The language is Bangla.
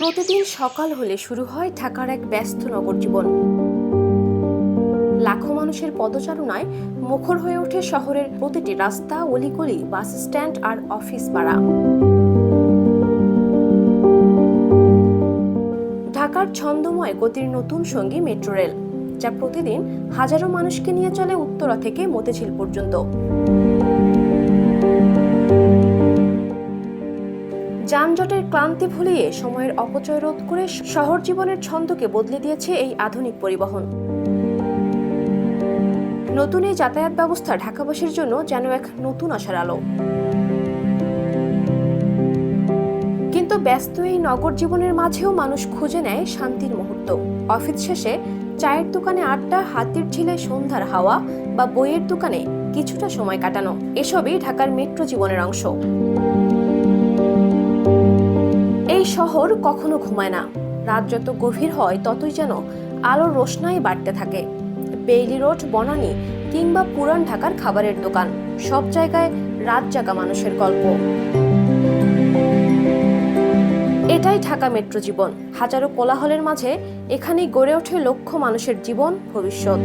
প্রতিদিন সকাল হলে শুরু হয় ঢাকার এক ব্যস্ত নগর জীবন। লাখো মানুষের পদচারণায় মুখর হয়ে ওঠে শহরের প্রতিটি রাস্তা, অলিগলি, বাস স্ট্যান্ড আর অফিস পাড়া ঢাকার ছন্দময় গতির নতুন সঙ্গী মেট্রো রেল, যা প্রতিদিন হাজারো মানুষকে নিয়ে চলে উত্তরা থেকে মতিঝিল পর্যন্ত। যানজটের ক্লান্তি ভুলিয়ে সময়ের অপচয় রোধ করে শহর জীবনের ছন্দকে বদলে দিয়েছে এই আধুনিক পরিবহন। নতুন এই যাতায়াত ব্যবস্থা ঢাকাবাসীর জন্য যেন এক নতুন আশার আলো। কিন্তু ব্যস্ত এই নগর জীবনের মাঝেও মানুষ খুঁজে নেয় শান্তির মুহূর্ত। অফিস শেষে চায়ের দোকানে আড্ডা, হাতির ঝিলে সন্ধ্যার হাওয়া বা বইয়ের দোকানে কিছুটা সময় কাটানো, এসবই ঢাকার মেট্রো জীবনের অংশ। শহর কখনো ঘুমায় না। রাত যত গভীর হয়, ততই যেন আলোর রোশনাই বাড়তে থাকে। বেইলি রোড, বনানী কিংবা পুরান ঢাকার খাবারের দোকান, সব জায়গায় রাত জাগা মানুষের গল্প। এটাই ঢাকা মেট্রো জীবন। হাজারো কোলাহলের মাঝে এখানেই গড়ে ওঠে লক্ষ মানুষের জীবন, ভবিষ্যৎ।